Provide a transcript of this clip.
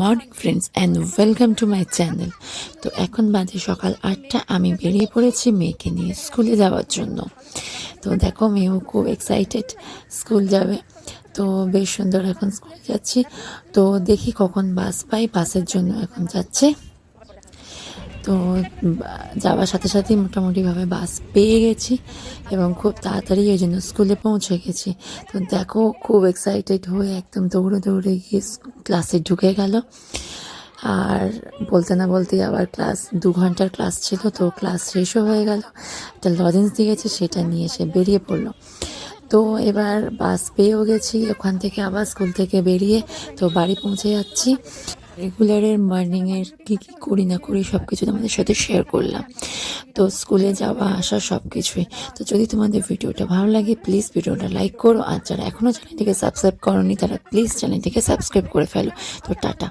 Morning friends and welcome to my channel তো এখন বাজে সকাল আটটা, আমি বেরিয়ে পড়েছি মেয়েকে নিয়ে স্কুলে যাওয়ার জন্য। তো দেখো, মেয়েও খুব এক্সাইটেড স্কুল যাবে। তো বেশ সুন্দর এখন স্কুল যাচ্ছি। তো দেখি কখন বাস পাই, বাসের জন্য এখন যাচ্ছে। তো যাওয়ার সাথে সাথেই মোটামুটিভাবে বাস পেয়ে গেছি এবং খুব তাড়াতাড়ি ওই জন্য স্কুলে পৌঁছে গেছি। তো দেখো, খুব এক্সাইটেড হয়ে একদম দৌড়ে দৌড়ে গিয়ে ক্লাসে ঢুকে গেল। আর বলতে না বলতেই আবার ক্লাস দু ঘণ্টার ক্লাস ছিল, তো ক্লাস শেষও হয়ে গেল। একটা লজেন্স দিয়েছে, সেটা নিয়ে সে বেরিয়ে পড়ল। তো এবার বাস পেয়েও গেছি, ওখান থেকে আবার স্কুল থেকে বেরিয়ে তো বাড়ি পৌঁছে যাচ্ছি। রেগুলারের মর্নিংয়ের কী কী করি না করি সব কিছু তোমাদের সাথে শেয়ার করলাম। তো স্কুলে যাওয়া, আসা সব কিছুই তো যদি তোমাদের ভিডিওটা ভালো লাগে প্লিজ ভিডিওটা লাইক করো। আর যারা এখনও চ্যানেলটিকে সাবস্ক্রাইব করনি, তারা প্লিজ চ্যানেলটিকে সাবস্ক্রাইব করে ফেলো। তো টাটা।